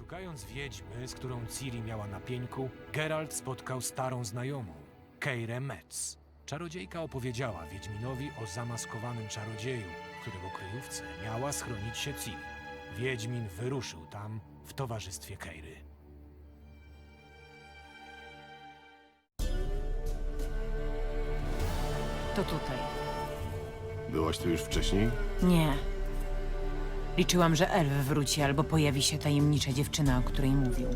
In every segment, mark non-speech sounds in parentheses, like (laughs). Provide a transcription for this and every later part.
Szukając wiedźmy, z którą Ciri miała na pieńku, Geralt spotkał starą znajomą, Keirę Metz. Czarodziejka opowiedziała Wiedźminowi o zamaskowanym czarodzieju, w którego kryjówce miała schronić się Ciri. Wiedźmin wyruszył tam w towarzystwie Keiry. To tutaj. Byłaś tu już wcześniej? Nie. Liczyłam, że elf wróci albo pojawi się tajemnicza dziewczyna, o której mówił.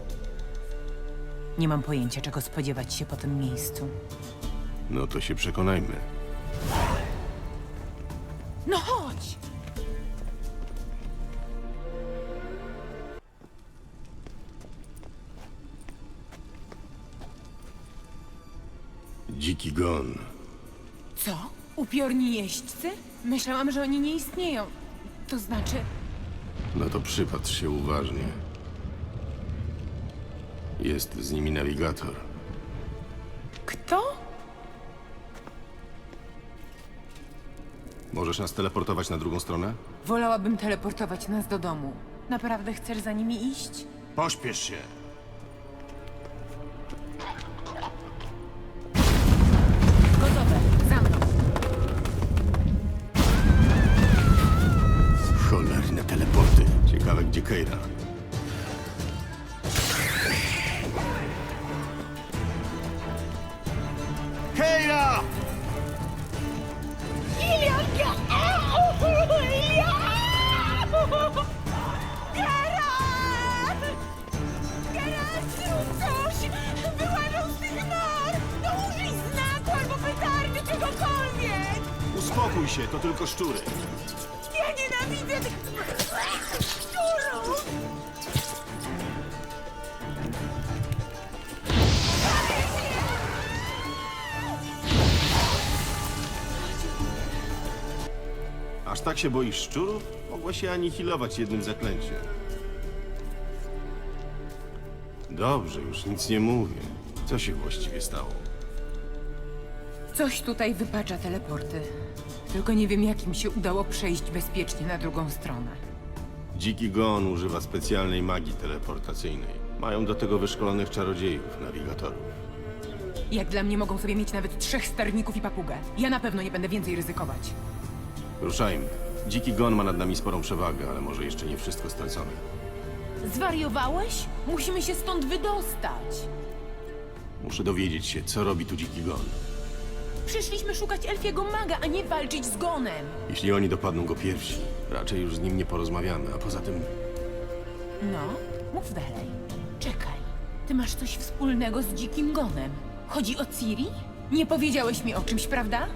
Nie mam pojęcia, czego spodziewać się po tym miejscu. No to się przekonajmy. No chodź! Dziki gon. Co? Upiorni jeźdźcy? Myślałam, że oni nie istnieją. To znaczy... No to przypatrz się uważnie. Jest z nimi nawigator. Kto? Możesz nas teleportować na drugą stronę? Wolałabym teleportować nas do domu. Naprawdę chcesz za nimi iść? Pośpiesz się! Gdzie Keira. Keira! Geralt, zrób coś! Wyłażą z tych nor! No użyj znaku albo petardy, czegokolwiek! Uspokój się, to tylko szczury. Ja nienawidzę tych Aż tak się boisz szczurów? Mogła się anihilować jednym zaklęciem. Dobrze, już nic nie mówię. Co się właściwie stało? Coś tutaj wypacza teleporty. Tylko nie wiem, jak im się udało przejść bezpiecznie na drugą stronę. Dziki Gon używa specjalnej magii teleportacyjnej. Mają do tego wyszkolonych czarodziejów, nawigatorów. Jak dla mnie mogą sobie mieć nawet trzech sterników i papugę. Ja na pewno nie będę więcej ryzykować. Ruszajmy. Dziki Gon ma nad nami sporą przewagę, ale może jeszcze nie wszystko stracone. Zwariowałeś? Musimy się stąd wydostać. Muszę dowiedzieć się, co robi tu Dziki Gon. Przyszliśmy szukać elfiego maga, a nie walczyć z gonem. Jeśli oni dopadną go pierwsi, raczej już z nim nie porozmawiamy, a poza tym No, mów dalej. Czekaj. Ty masz coś wspólnego z dzikim gonem. Chodzi o Ciri? Nie powiedziałeś mi o czymś, prawda?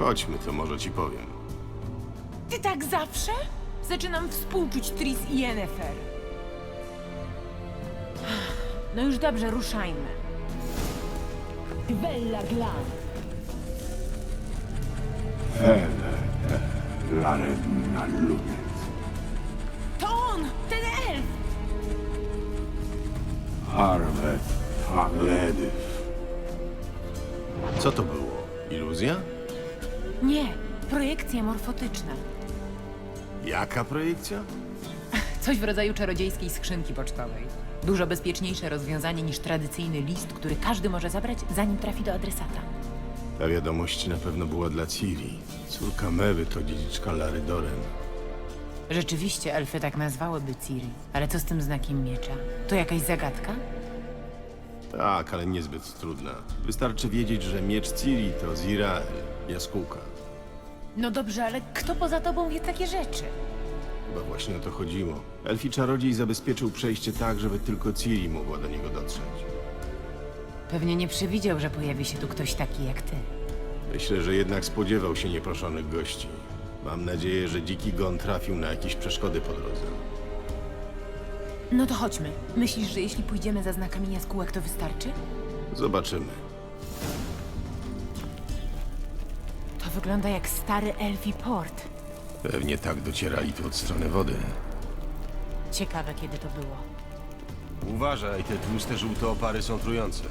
Chodźmy, to może ci powiem. Ty tak zawsze? Zaczynam współczuć Tris i Yennefer. No już dobrze, ruszajmy. Bella Glan. Larenna lubię. To on! Ten elf! Harvet Hagledyw. Co to było? Iluzja? Nie, projekcja morfotyczna. Jaka projekcja? Coś w rodzaju czarodziejskiej skrzynki pocztowej. Dużo bezpieczniejsze rozwiązanie niż tradycyjny list, który każdy może zabrać, zanim trafi do adresata. Ta wiadomość na pewno była dla Ciri. Córka Mewy to dziedziczka Lary Doren. Rzeczywiście elfy tak nazwałyby Ciri. Ale co z tym znakiem miecza? To jakaś zagadka? Tak, ale niezbyt trudna. Wystarczy wiedzieć, że miecz Ciri to Zirael, jaskółka. No dobrze, ale kto poza tobą wie takie rzeczy? Chyba właśnie o to chodziło. Elfi czarodziej zabezpieczył przejście tak, żeby tylko Ciri mogła do niego dotrzeć. Pewnie nie przewidział, że pojawi się tu ktoś taki jak ty. Myślę, że jednak spodziewał się nieproszonych gości. Mam nadzieję, że dziki gon trafił na jakieś przeszkody po drodze. No to chodźmy. Myślisz, że jeśli pójdziemy za znakami jaskółek, to wystarczy? Zobaczymy. To wygląda jak stary elfi port. Pewnie tak docierali tu od strony wody. Ciekawe, kiedy to było. Uważaj, te tłuste żółte opary są trujące.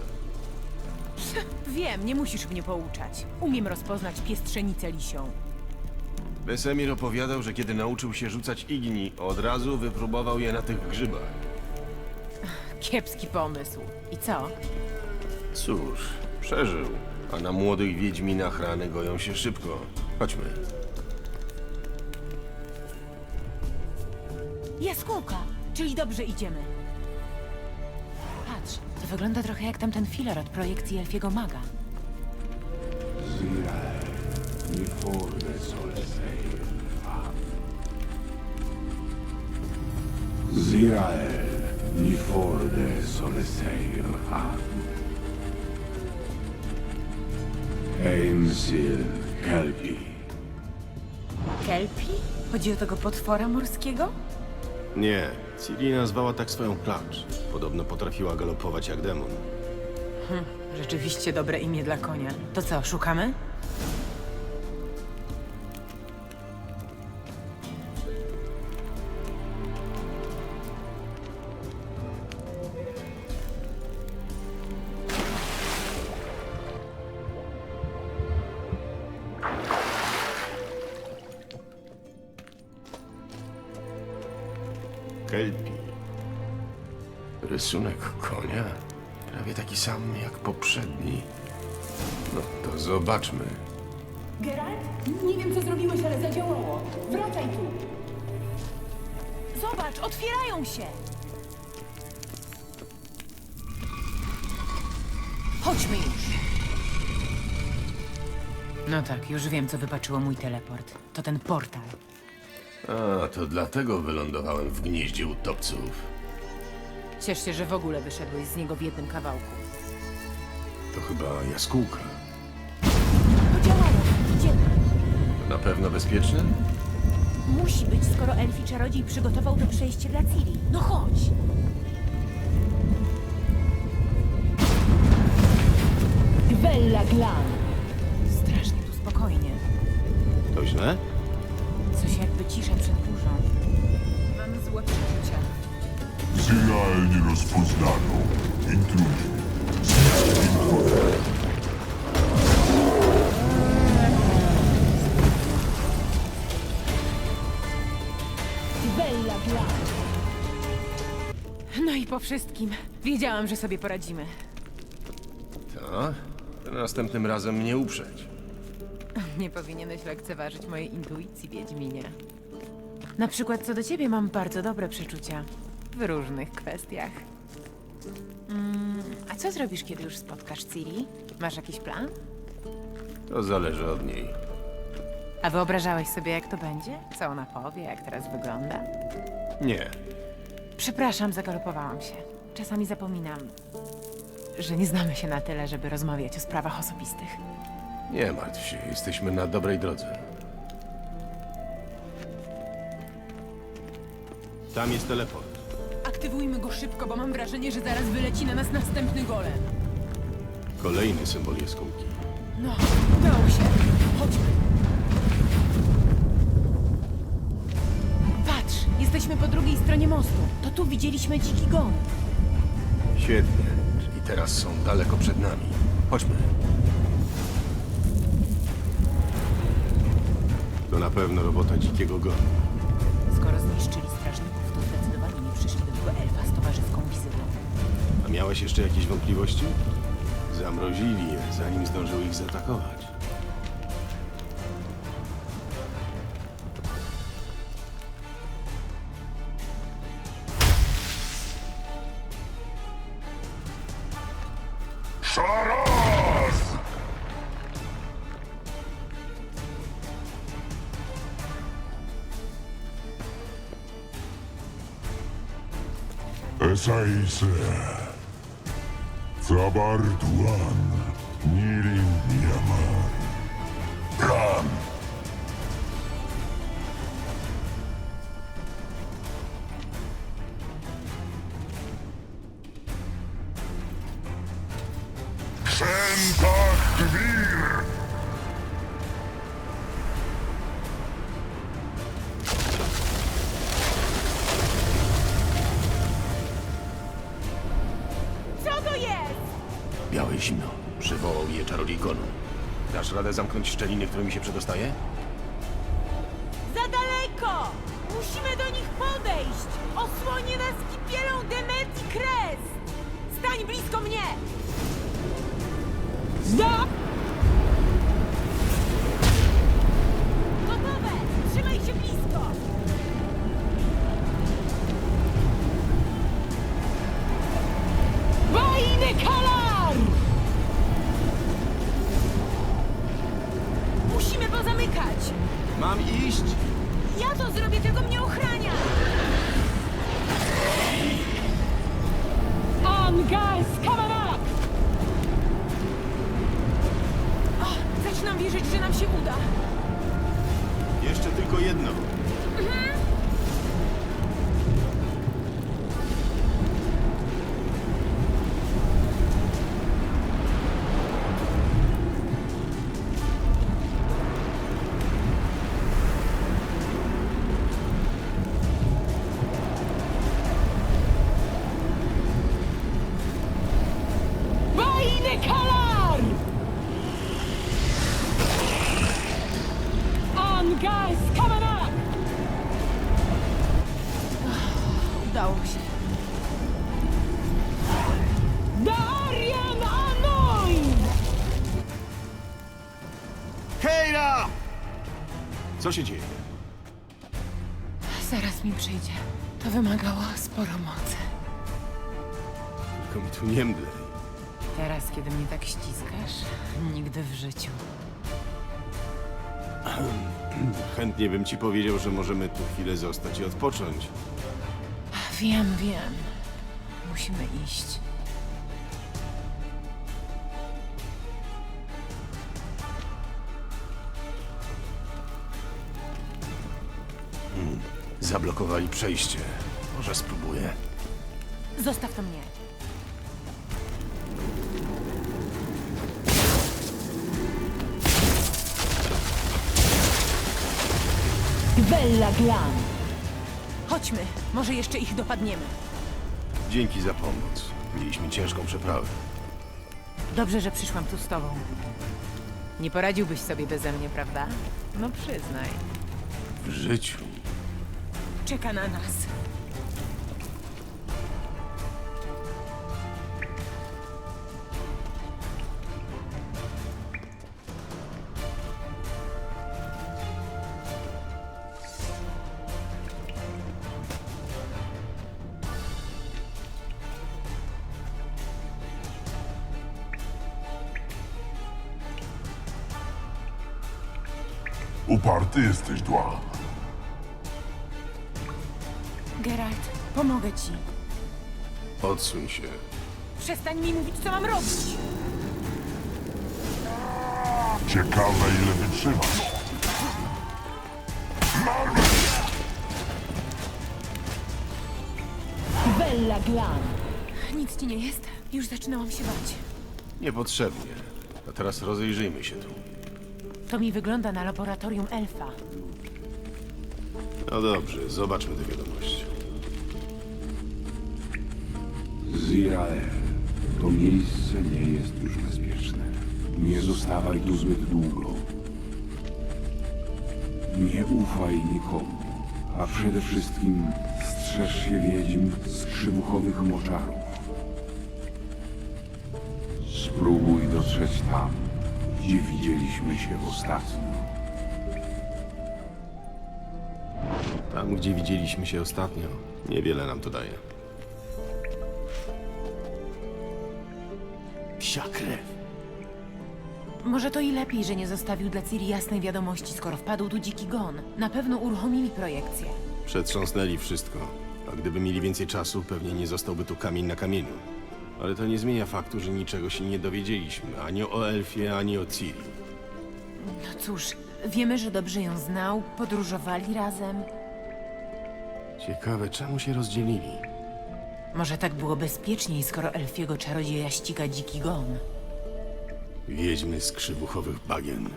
(laughs) Wiem, nie musisz mnie pouczać. Umiem rozpoznać piestrzenicę lisią. Wesemir opowiadał, że kiedy nauczył się rzucać igni, od razu wypróbował je na tych grzybach. Kiepski pomysł. I co? Cóż, przeżył. A na młodych wiedźminach rany goją się szybko. Chodźmy. Jaskółka! Czyli dobrze idziemy. Patrz, to wygląda trochę jak tamten filar od projekcji Elfiego Maga. Zirael, ni forde solseir Heimsil Kelpi. Kelpi? Chodzi o tego potwora morskiego? Nie, Ciri nazwała tak swoją klacz. Podobno potrafiła galopować jak demon. Rzeczywiście dobre imię dla konia. To co, szukamy? Rysunek konia? Prawie taki sam jak poprzedni. No to zobaczmy. Geralt? Nie wiem, co zrobiłeś, ale zadziałało. Wracaj tu. Zobacz, otwierają się! Chodźmy już. No tak, już wiem, co wypaczyło mój teleport. To ten portal. A, to dlatego wylądowałem w gnieździe utopców. Ciesz się, że w ogóle wyszedłeś z niego w jednym kawałku. To chyba jaskółka. Podziałało. Idziemy. To na pewno bezpieczne? Musi być, skoro elfi czarodziej przygotował to przejście dla Ciri. No chodź. Bella Glan. Strasznie tu spokojnie. To źle? Coś jakby cisza przed burzą. Mam złe przeczucia. Zirael nie rozpoznano. Intruzi. Bella Glan. No i po wszystkim. Wiedziałam, że sobie poradzimy. Tak? To następnym razem mnie uprzeć. Nie powinieneś lekceważyć mojej intuicji, Wiedźminie. Na przykład co do ciebie mam bardzo dobre przeczucia. W różnych kwestiach. Mm, a co zrobisz, kiedy już spotkasz Ciri? Masz jakiś plan? To zależy od niej. A wyobrażałeś sobie, jak to będzie? Co ona powie, jak teraz wygląda? Nie. Przepraszam, zagalopowałam się. Czasami zapominam, że nie znamy się na tyle, żeby rozmawiać o sprawach osobistych. Nie martw się, jesteśmy na dobrej drodze. Tam jest teleport. Aktywujmy go szybko, bo mam wrażenie, że zaraz wyleci na nas następny golem. Kolejny symbol jaskółki. No, udało się. Chodźmy. Patrz, jesteśmy po drugiej stronie mostu. To tu widzieliśmy dziki gon. Świetnie. Czyli teraz są daleko przed nami. Chodźmy. To na pewno robota dzikiego gonu. Skoro zniszczyli miałeś jeszcze jakieś wątpliwości? Zamrozili je, zanim zdążył ich zaatakować. Esaise. Trabarduan Nirin Yamar. Run! Send back the Dasz radę zamknąć szczeliny, którymi się przedostaje? Guys, coming up! Udało się. Darian Anuin! Hejra! Co się dzieje? Zaraz mi przyjdzie. To wymagało sporo mocy. Tylko mi tu nie mdlej. Teraz, kiedy mnie tak ściskasz, nigdy w życiu. (clears throat) (clears throat) Chętnie bym ci powiedział, że możemy tu chwilę zostać i odpocząć. Wiem, wiem. Musimy iść. Zablokowali przejście. Może spróbuję. Zostaw to mnie. Bella Glam! Chodźmy, może jeszcze ich dopadniemy. Dzięki za pomoc. Mieliśmy ciężką przeprawę. Dobrze, że przyszłam tu z tobą. Nie poradziłbyś sobie beze mnie, prawda? No przyznaj. W życiu. Czeka na nas. Uparty jesteś, Dwan. Geralt, pomogę ci. Odsuń się. Przestań mi mówić, co mam robić. Ciekawe, ile wytrzymasz. Bella Glam! Nic ci nie jest? Już zaczynałam się bać. Niepotrzebnie. A teraz rozejrzyjmy się tu. To mi wygląda na laboratorium elfa. No dobrze, zobaczmy tę wiadomość. Zirael, to miejsce nie jest już bezpieczne. Nie zostawaj tu zbyt długo. Nie ufaj nikomu, a przede wszystkim strzeż się wiedźm z krzywuchowych moczarów. Spróbuj dotrzeć tam, gdzie widzieliśmy się ostatnio. Tam, gdzie widzieliśmy się ostatnio, niewiele nam to daje. Psia krew. Może to i lepiej, że nie zostawił dla Ciri jasnej wiadomości, skoro wpadł tu dziki gon. Na pewno uruchomili projekcję. Przetrząsnęli wszystko. A gdyby mieli więcej czasu, pewnie nie zostałby tu kamień na kamieniu. Ale to nie zmienia faktu, że niczego się nie dowiedzieliśmy. Ani o Elfie, ani o Ciri. No cóż, wiemy, że dobrze ją znał, podróżowali razem. Ciekawe, czemu się rozdzielili? Może tak było bezpieczniej, skoro elfiego czarodzieja ściga dziki gon. Wiedźmy z krzywuchowych bagien.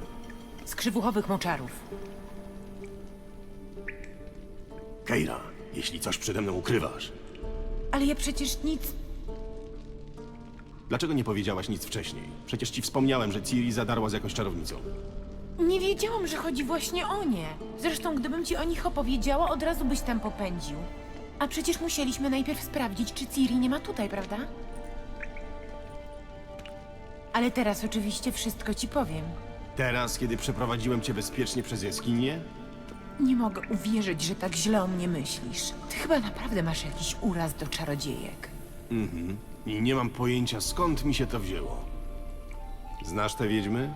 Z krzywuchowych moczarów. Keira, jeśli coś przede mną ukrywasz, Ale ja przecież nic... dlaczego nie powiedziałaś nic wcześniej? Przecież ci wspomniałem, że Ciri zadarła z jakąś czarownicą. Nie wiedziałam, że chodzi właśnie o nie. Zresztą, gdybym ci o nich opowiedziała, od razu byś tam popędził. A przecież musieliśmy najpierw sprawdzić, czy Ciri nie ma tutaj, prawda? Ale teraz oczywiście wszystko ci powiem. Teraz, kiedy przeprowadziłem cię bezpiecznie przez jaskinię? Nie mogę uwierzyć, że tak źle o mnie myślisz. Ty chyba naprawdę masz jakiś uraz do czarodziejek. I nie mam pojęcia, skąd mi się to wzięło. Znasz te wiedźmy?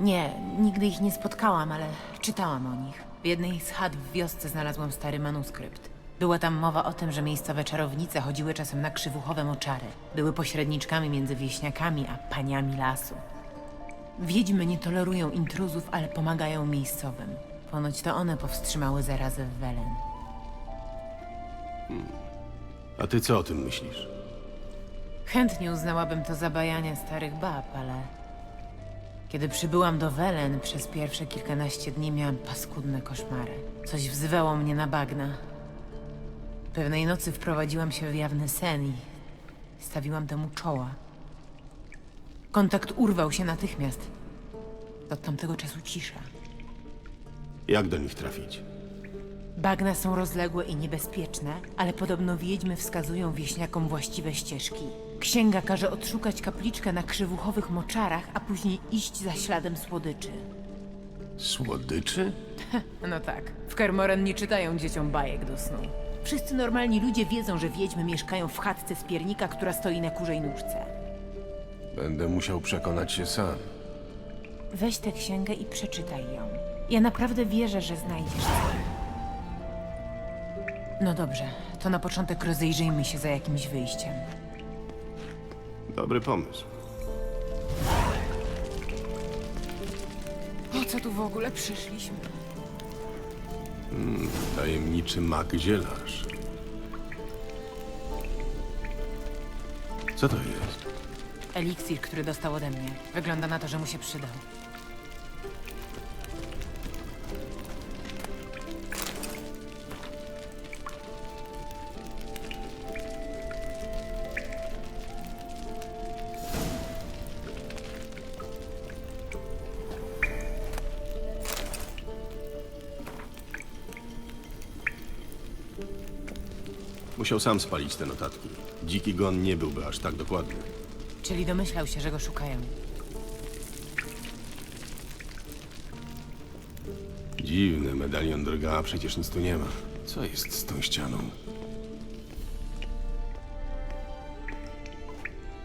Nie, nigdy ich nie spotkałam, ale czytałam o nich. W jednej z chat w wiosce znalazłam stary manuskrypt. Była tam mowa o tym, że miejscowe czarownice chodziły czasem na krzywuchowe moczary. Były pośredniczkami między wieśniakami a paniami lasu. Wiedźmy nie tolerują intruzów, ale pomagają miejscowym. Ponoć to one powstrzymały zarazę w Welen. A ty co o tym myślisz? Chętnie uznałabym to za bajanie starych bab, ale... Kiedy przybyłam do Welen, przez pierwsze kilkanaście dni miałam paskudne koszmary. Coś wzywało mnie na bagna. Pewnej nocy wprowadziłam się w jawny sen i stawiłam temu czoła. Kontakt urwał się natychmiast. Od tamtego czasu cisza. Jak do nich trafić? Bagna są rozległe i niebezpieczne, ale podobno wiedźmy wskazują wieśniakom właściwe ścieżki. Księga każe odszukać kapliczkę na krzywuchowych moczarach, a później iść za śladem słodyczy. Słodyczy? (laughs) No tak, w Kermoren nie czytają dzieciom bajek do snu. Wszyscy normalni ludzie wiedzą, że wiedźmy mieszkają w chatce z piernika, która stoi na kurzej nóżce. Będę musiał przekonać się sam. Weź tę księgę i przeczytaj ją. Ja naprawdę wierzę, że znajdziesz coś. No dobrze, to na początek rozejrzyjmy się za jakimś wyjściem. Dobry pomysł. Po co tu w ogóle przyszliśmy? Tajemniczy mag zielarz. Co to jest? Eliksir, który dostał ode mnie. Wygląda na to, że mu się przydał. Musiał sam spalić te notatki. Dziki gon nie byłby aż tak dokładny. Czyli domyślał się, że go szukają. Dziwny medalion drga, a przecież nic tu nie ma. Co jest z tą ścianą?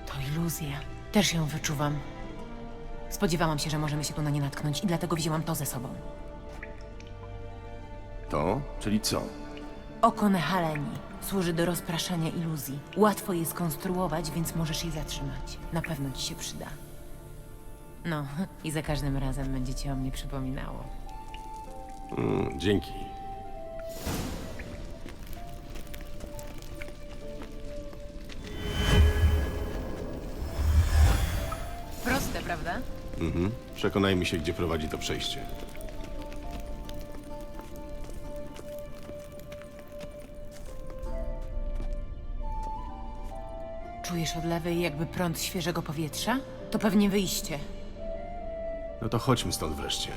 To iluzja. Też ją wyczuwam. Spodziewałam się, że możemy się tu na nie natknąć i dlatego wzięłam to ze sobą. To? Czyli co? Oko Nehaleni służy do rozpraszania iluzji. Łatwo je skonstruować, więc możesz je zatrzymać. Na pewno ci się przyda. No, i za każdym razem będzie ci o mnie przypominało. Mm, dzięki. Proste, prawda? Mhm. Przekonajmy się, gdzie prowadzi to przejście. Czujesz od lewej jakby prąd świeżego powietrza? To pewnie wyjście. No to chodźmy stąd wreszcie.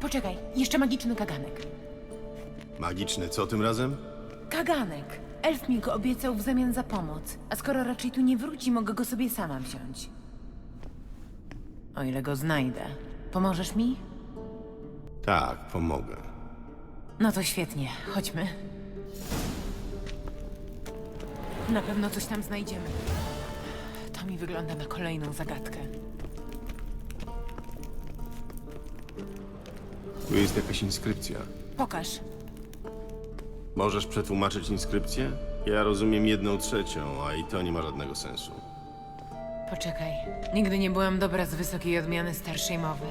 Poczekaj, jeszcze magiczny kaganek. Magiczne co tym razem? Kaganek! Elf mi go obiecał w zamian za pomoc, a skoro raczej tu nie wróci, mogę go sobie sama wziąć. O ile go znajdę. Pomożesz mi? Tak, pomogę. No to świetnie, chodźmy. Na pewno coś tam znajdziemy. To mi wygląda na kolejną zagadkę. Tu jest jakaś inskrypcja. Pokaż. Możesz przetłumaczyć inskrypcję? Ja rozumiem jedną trzecią, a i to nie ma żadnego sensu. Poczekaj. Nigdy nie byłam dobra z wysokiej odmiany starszej mowy.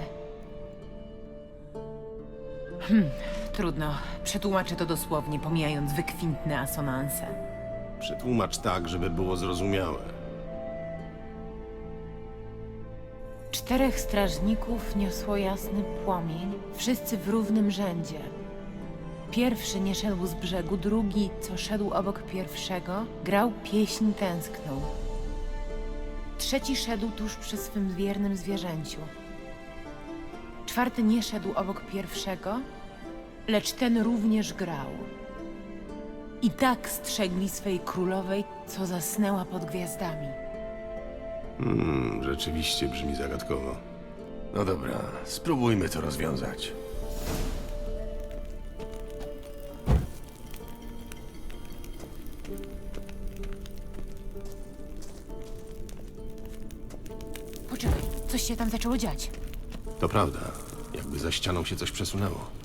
Hmm, trudno. Przetłumaczę to dosłownie, pomijając wykwintne asonanse. Przetłumacz tak, żeby było zrozumiałe. Czterech strażników niosło jasny płomień, wszyscy w równym rzędzie. Pierwszy nie szedł z brzegu, drugi, co szedł obok pierwszego, grał pieśń tęskną. Trzeci szedł tuż przy swym wiernym zwierzęciu. Czwarty nie szedł obok pierwszego, lecz ten również grał. I tak strzegli swej królowej, co zasnęła pod gwiazdami. Hmm, rzeczywiście brzmi zagadkowo. No dobra, spróbujmy to rozwiązać. Poczekaj, coś się tam zaczęło dziać. To prawda, jakby za ścianą się coś przesunęło.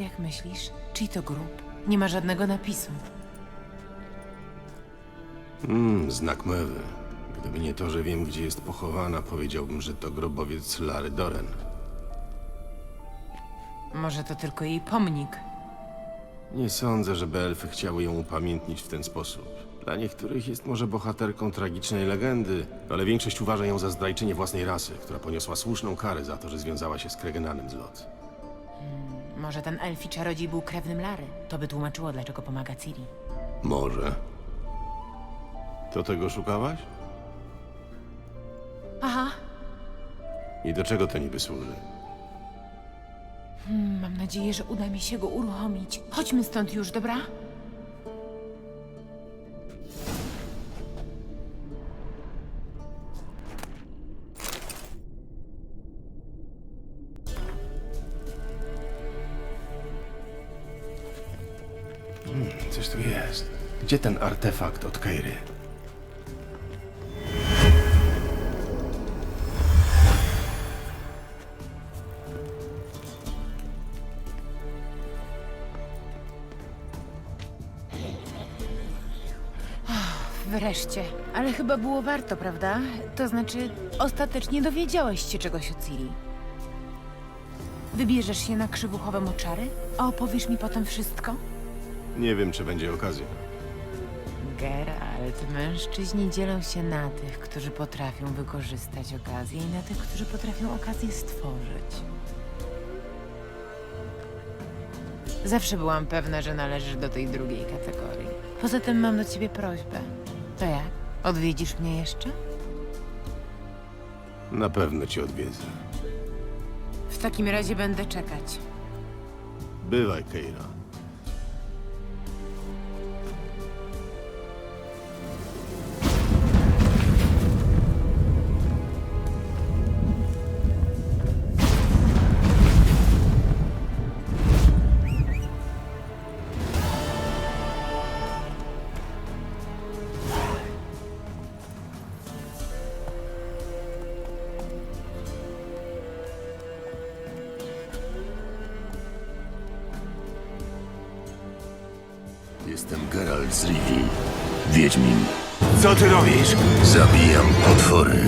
Jak myślisz? Czyj to grób? Nie ma żadnego napisu. Hmm, znak mewy. Gdyby nie to, że wiem, gdzie jest pochowana, powiedziałbym, że to grobowiec Lary Doren. Może to tylko jej pomnik. Nie sądzę, żeby elfy chciały ją upamiętnić w ten sposób. Dla niektórych jest może bohaterką tragicznej legendy, ale większość uważa ją za zdrajczynię własnej rasy, która poniosła słuszną karę za to, że związała się z Kregenanem z Lot. Może ten elfi czarodziej był krewnym Lary. To by tłumaczyło, dlaczego pomaga Ciri. Może. To tego szukałaś? Aha, I do czego to niby służy? mam nadzieję, że uda mi się go uruchomić. Chodźmy stąd już, dobra? Gdzie ten artefakt od Keiry? Wreszcie. Ale chyba było warto, prawda? To znaczy, ostatecznie dowiedziałeś się czegoś o Ciri. Wybierzesz się na krzywuchowe moczary? A opowiesz mi potem wszystko? Nie wiem, czy będzie okazja. Geralt, mężczyźni dzielą się na tych, którzy potrafią wykorzystać okazję i na tych, którzy potrafią okazję stworzyć. Zawsze byłam pewna, że należysz do tej drugiej kategorii. Poza tym mam do ciebie prośbę. To jak? Odwiedzisz mnie jeszcze? Na pewno cię odwiedzę. W takim razie będę czekać. Bywaj, Keira. Co ty robisz? Zabijam potwory.